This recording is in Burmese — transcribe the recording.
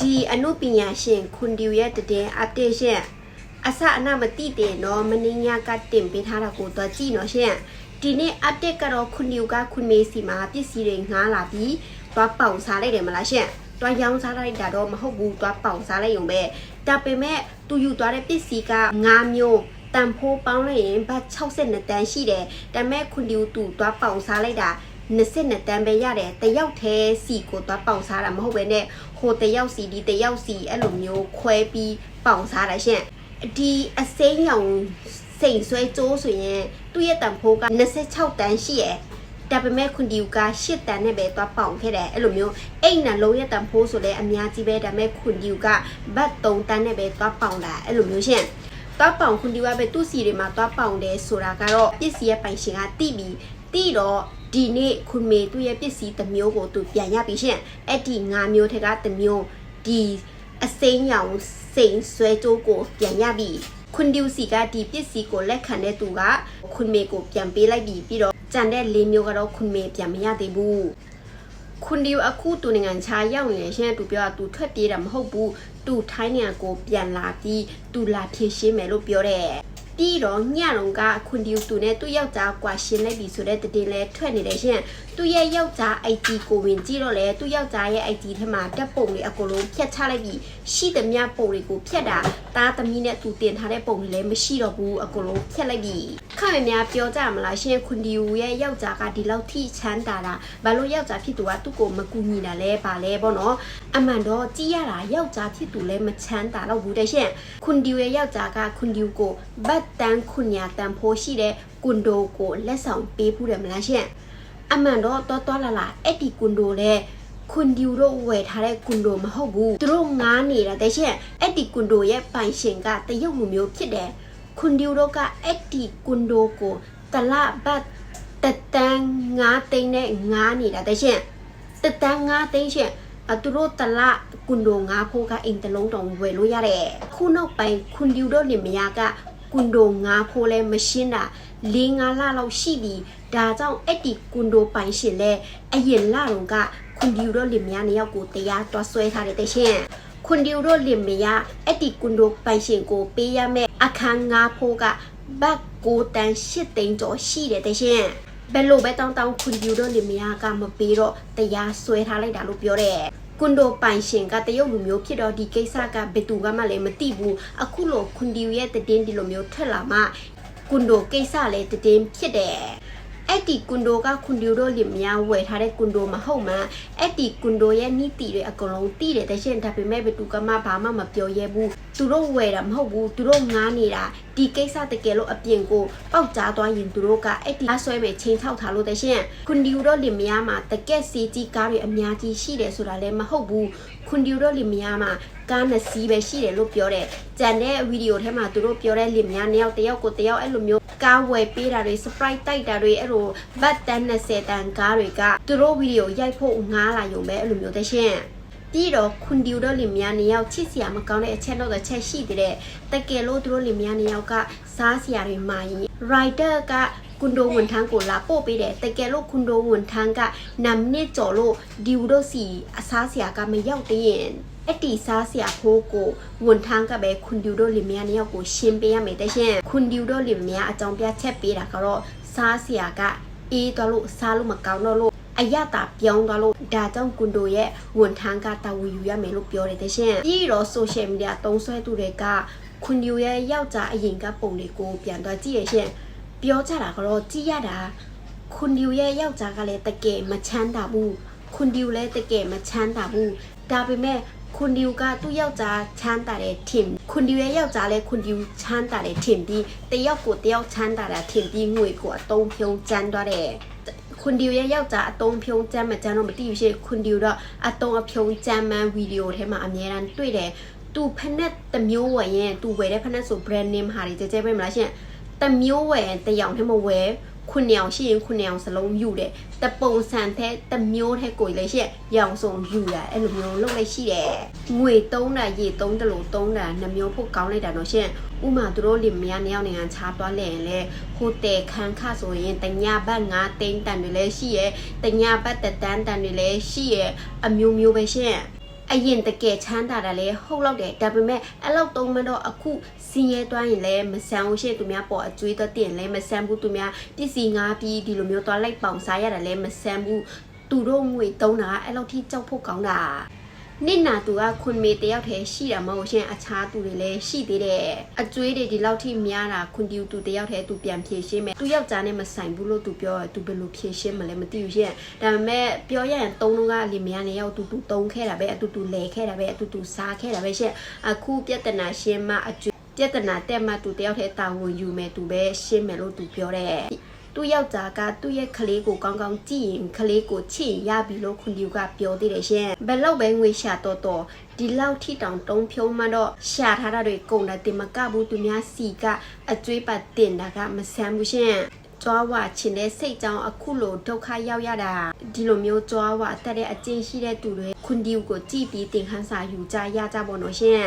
ဒီအနုပညာရှင်ခွန်ဒီယရဲ့တည်အပ်ဒေးရှင်အစအနမတိတယ်နော်မင်းညာကတင်ပေးထားတာကိုတော့ကြည့်နော်ရှင်ဒီနေ့ update ကတော့ခွန်ဒီယကခွန်မေစီမှာပစ္စည်းတွေငှားလာပြီးသွားပေါင်စားလိုက်တယ်မလားရှင်တွားရောင်းစားလိုက်တာတော့မဟုတ်ဘူးတွားပေါင်စားလိုက်ရုံပဲဒါပေမဲ့သူယူသွားတဲ့ပစ္စည်းက9မျိုးတန်ဖိုးပေါင်းလိုက်ရင်ဘတ်62တန်းရှိတယ်ဒါပေမဲ့ခွန်ဒီယသူတွားပေါင်စားလိုက်တာ 22တန်းပဲရတယ်တယောက်တည်းစီကိုသွားပေါင်စားတာမဟုတ်ပဲနဲ့ဟိုတယောက်စီဒီတယောက်စီအဲ့လိုမျိုးခွဲပြီးပေါင်စားတာရှင်ဒီအစိမ်းရောင်စိန်ဆွဲကျိုးဆိုရင်သူ့ရဲ့တန်ဖိုးက26တန်းရှိရယ်ဒါပေမဲ့ခွန်ဒီယူက8တန်းနဲ့ပဲသွားပေါင်ခဲ့တယ်အဲ့လိုမျိုးအိတ်နှလုံးရဲ့တန်ဖိုးဆိုလဲအများကြီးပဲဒါပေမဲ့ခွန်ဒီယူကဘတ်3တန်းနဲ့ပဲသွားပေါင်တာအဲ့လိုမျိုးရှင်သွားပေါင်ခွန်ဒီယူကပဲသူ့စီတွေမှာသွားပေါင်တယ်ဆိုတာကတော့ပစ္စည်းရဲ့ပိုင်ရှင်ကတိပြီးတိတော့ ဒီနေ့ခွန်မေသူ့ရဲ့ပစ္စည်းတစ်မျိုးကိုသူပြန်ရပြီရှင်အဲ့ဒီ၅မျိုးထက်ကတစ်မျိုးဒီအစိမ်းရောင်စိန်ဆွဲကြိုးကိုပြန်ရပြီခွန်ဒီယူစီကဒီပစ္စည်းကိုလက်ခံတဲ့သူကခွန်မေကိုပြန်ပေးလိုက်ပြီပြီးတော့ကြံတဲ့၄မျိုးကတော့ခွန်မေပြန်မရသေးဘူးခွန်ဒီယူအခုသူနိုင်ငံခြားရောက်နေရှင်သူပြောတာသူထွက်ပြေးတာမဟုတ်ဘူးသူထိုင်းနိုင်ငံကိုပြန်လာပြီးသူလာဖြည့်ရှင်းမယ်လို့ပြောတယ် ပြီးတော့ညလုံးကခွန်ဒီယူသူနဲ့သူ့ယောက်ျားကွာရှင်းလိုက်ပြီဆိုတဲ့တည်လဲထွက်နေတယ်ရှင်သူ့ရဲ့ယောက်ျား IT ကိုဝင်ကြည့်တော့လေသူ့ယောက်ျားရဲ့ IT ထဲမှာတက်ပုံတွေအကုန်လုံးဖြတ်ချလိုက်ပြီရှိသမျှပုံတွေကိုဖြတ်တာတားသမီးနဲ့သူတင်ထားတဲ့ပုံတွေလည်းမရှိတော့ဘူးအကုန်လုံးဖြတ်လိုက်ပြီ ခမများပြောကြမလားရှင်ခွန်ဒီယူရဲ့ယောက်ျားကဒီလောက်ထိချမ်းသာတာဘာလို့ယောက်ျားဖြစ်သူကသူ့ကိုမကူညီတာလဲပါလဲပေါ့နော်အမှန်တော့ကြည့်ရတာယောက်ျားဖြစ်သူလည်းမချမ်းသာတော့ဘူးတဲ့ရှင်ခွန်ဒီယူရဲ့ယောက်ျားကခွန်ဒီယူကိုဘတ်တန်ခွန်ညာတန်ဖိုးရှိတဲ့ကွန်ဒိုကိုလက်ဆောင်ပေးဖို့တယ်မလားရှင်အမှန်တော့တော်တော်လာလာအဲ့ဒီကွန်ဒိုလည်းခွန်ဒီယူတို့ဝယ်ထားတဲ့ကွန်ဒိုမဟုတ်ဘူးသူတို့ငားနေတာတဲ့ရှင်အဲ့ဒီကွန်ဒိုရဲ့ပိုင်ရှင်ကတရုတ်လူမျိုးဖြစ်တယ် ခွန်ဒီယူတို့ကအဲ့ဒီကွန်ဒိုကိုတလဘတ်တတန်ငားသိန်းနဲ့ငားနေတာတဲ့ရှင်တတန်ငားသိန်းရှင်အသူတို့တလကွန်ဒိုငါဖိုးကအိမ်တလုံးတောင်ဝယ်လို့ရတယ်ခုနောက်ပိုင်းခွန်ဒီယူတို့လင်မယားကကွန်ဒိုငါဖိုးလဲမရှင်းတာ၄၅လလောက်ရှိပြီဒါကြောင့်အဲ့ဒီကွန်ဒိုပိုင်ရှင်လဲအရင်လတုန်းကခွန်ဒီယူတို့လင်မယားနှစ်ယောက်ကိုတရားတွားဆွဲထားတယ်တဲ့ရှင်ခွန်ဒီယူတို့လင်မယားအဲ့ဒီကွန်ဒိုပိုင်ရှင်ကိုပေးရမယ့် အခန်းငါဖိုးကဘတ်ကိုတန်၈သိန်းကျော်ရှိတယ်တဲ့ရှင်ဘယ်လိုပဲတောင်းတောင်းခွန်ဒီယူတို့လင်မယားကမပေးတော့တရားဆွဲထားလိုက်တာလို့ပြောတယ်ကွန်ဒိုပိုင်ရှင်ကတရုတ်လူမျိုးဖြစ်တော့ဒီကိစ္စကဘယ်သူကမှလည်းမသိဘူးအခုလိုခွန်ဒီယူရဲ့တည်င်းဒီလိုမျိုးထွက်လာမှကွန်ဒိုကိစ္စလည်းတည်င်းဖြစ်တယ် အဲ့ဒီကွန်ဒိုကကွန်ဒိုတို့လင်များဝယ်ထားတဲ့ကွန်ဒိုမဟုတ်မှအဲ့ဒီကွန်ဒိုရဲ့နီးတီတွေအကုန်လုံးတီးတယ်တရှင်ဒါပေမဲ့ဘယ်သူကမှဘာမှမပြောရဲဘူးသူတို့ဝယ်တာမဟုတ်ဘူးသူတို့ငားနေတာဒီကိစ္စတကယ်လို့အပြင်ကိုပေါက်ကြားသွားရင်သူတို့ကအဲ့ဒီအဆွဲပဲချင်းထောက်ထားလို့တရှင်ကွန်ဒီယိုတို့လင်မယားမှာတကက်စီကြီးကားတွေအများကြီးရှိတယ်ဆိုတာလည်းမဟုတ်ဘူးကွန်ဒီယိုတို့လင်မယားမှာကားနှစ်စီးပဲရှိတယ်လို့ပြောတယ်ကြံတဲ့ဗီဒီယိုထဲမှာသူတို့ပြောတဲ့လင်မယားနှစ်ယောက်တစ်ယောက်ကိုတစ်ယောက်အဲ့လိုမျိုး ကားဝယ်ပေးတာတွေ surprise တိုက်တာတွေအဲ့လိုဘတ်တန်20တန်ကားတွေကသူတို့ဗီဒီယိုရိုက်ဖို့ငားလာရုံပဲအဲ့လိုမျိုးတရှင်ပြီးတော့ခွန်ဒီယိုတို့လင်မယားနှစ်ယောက်ချစ်စရာမကောင်းတဲ့အချက်တော့တစ်ချက်ရှိသေးတယ်တကယ်လို့သူတို့လင်မယားနှစ်ယောက်ကစားစရာတွေမှာရင် rider ကကွန်ဒိုဝန်ထမ်းကိုလာပို့ပေးတယ်တကယ်လို့ကွန်ဒိုဝန်ထမ်းကနမ်နစ်ကျော်လို့ဒီဝတို့စီအစားစရာကမရောက်သေးရင် အဲ့ဒီစားစရာဖိုးကိုဝန်ထမ်းကပဲခွန်ဒီတို့လင်မယားနှစ်ယောက်ကိုရှင်းပေးရမယ်တဲ့ရှင်ခွန်ဒီတို့လင်မယားအကြောင်းပြချက်ပေးတာကတော့စားစရာကအေးသွားလို့စားလို့မကောင်းတော့လို့အရတာပြောင်းသွားလို့ဒါကြောင့်ကွန်ဒိုရဲ့ဝန်ထမ်းကတာဝန်ယူရမယ်လို့ပြောတယ်တဲ့ရှင်ပြီးတော့ social media သုံးဆွဲသူတွေကခွန်ဒီရဲ့ယောက်ျားအရင်ကပုံတွေကိုပြန်သွားကြည့်ရရှင်ပြောကြတာကတော့ကြည့်ရတာခွန်ဒီရဲ့ယောက်ျားကလည်းတကယ်မချမ်းသာဘူးခွန်ဒီလည်းတကယ်မချမ်းသာဘူးဒါပေမဲ့ ခွန်ဒီကသူ့ယောက်ျားချမ်းသာတဲ့ထင်ခွန်ဒီရဲ့ယောက်ျားလည်းခွန်ဒီချမ်းသာတဲ့ထင်ပြီးတယောက်ကိုတယောက်ချမ်းသာတာထင်ပြီးငွေကိုအတုံးဖြုံးကျန်းသွားတယ်ခွန်ဒီရဲ့ယောက်ျားအတုံးဖြုံးကျန်းမကျန်းတော့မသိဘူးရှိခွန်ဒီတော့အတုံးအဖြုံးကျန်းမှန်းဗီဒီယိုထဲမှာအများအားတွေ့တယ်သူဖက်နဲ့တမျိုးဝယ်ရင်သူဝယ်တဲ့ဖက်နဲ့ဆို brand name ဟာတွေကြဲကြဲပဲမလားရှင်တမျိုးဝယ်ရင်တယောက်ထဲမှာဝယ် ခုနှစ်အောင်ရှိရင်ခုနှစ်အောင်စလုံးယူတယ်တပုံစံတဲ့တမျိုးတဲ့ကိုလည်းရှိရောင်စုံယူရအဲ့လိုမျိုးလုပ်လိုက်ရှိတယ်ငွေသုံးတာရေသုံးတယ်လို့သုံးတာနှမျိုးဖို့ကောင်းလိုက်တာတော့ရှင်ဥမာသူတို့လင်မယားနှစ်ယောက်နိုင်ငံခြားသွားလဲရင်လေဟိုတယ်ခန်းခဆိုရင်တညဘတ်9သိန်းတန်တွေလည်းရှိရယ်တညဘတ်တတန်းတန်တွေလည်းရှိရယ်အမျိုးမျိုးပဲရှင် အရင်တကယ်ချမ်းသာတာလဲဟုတ်လောက်တယ်ဒါပေမဲ့အဲ့လောက်တုံးမတော့အခုစင်းရဲသွားရင်လည်းမဆန်ဘူးရှင့်သူများပေါ်အကျွေးတော့တင်လည်းမဆန်ဘူးသူများပစ္စည်းငါးပြီးဒီလိုမျိုးသွားလိုက်ပေါင်စားရတာလည်းမဆန်ဘူးသူတို့ငွေတုံးတာအဲ့လောက်ထိကြောက်ဖို့ကောင်းတာ နစ်နာသူကခွန်မေတယောက်တည်းရှိတာမဟုတ်ရှင်အခြားသူတွေလည်းရှိသေးတယ်အကျွေးတွေဒီလောက်ထိများတာခွန်တီသူတယောက်တည်းသူပြန်ဖြေရှင်းမယ်သူယောက်ျားနဲ့မဆိုင်ဘူးလို့သူပြောတယ်သူဘယ်လိုဖြေရှင်းမလဲမသိဘူးရှင်ဒါပေမဲ့ပြောရရင်သုံးလုံးကလင်မယားနေရောက်တူတူတုံးခဲ့တာပဲအတူတူလဲခဲ့တာပဲအတူတူစားခဲ့တာပဲရှင်အခုပြဿနာရှင်းမှအကျွေးပြဿနာတက်မှသူတယောက်တည်းတာဝန်ယူမယ်သူပဲရှင်းမယ်လို့သူပြောတဲ့ သူယောက်ျားကသူ့ရဲ့ကလေးကိုကောင်းကောင်းကြည့်ရင်ကလေးကိုချစ်ရင်ရပြီလို့ခွန်ဒီကပြောသေးတယ်ရှင်ဘယ်လောက်ပဲငွေရှာတော့တော့ဒီလောက်ထိတောင်တုံးဖြုံးမှတော့ရှာထားတာတွေကုန်တာတင်မကဘူးသူများစီကအကျွေးပတ်တင်တာကမဆန်းဘူးရှင်ကြွားဝချင်တဲ့စိတ်ကြောင့်အခုလိုဒုက္ခရောက်ရတာဒီလိုမျိုးကြွားဝတက်တဲ့အကျင့်ရှိတဲ့သူတွေခွန်ဒီကိုကြည့်ပြီးတင်ခန်းစာယူကြရကြပါတော့ရှင်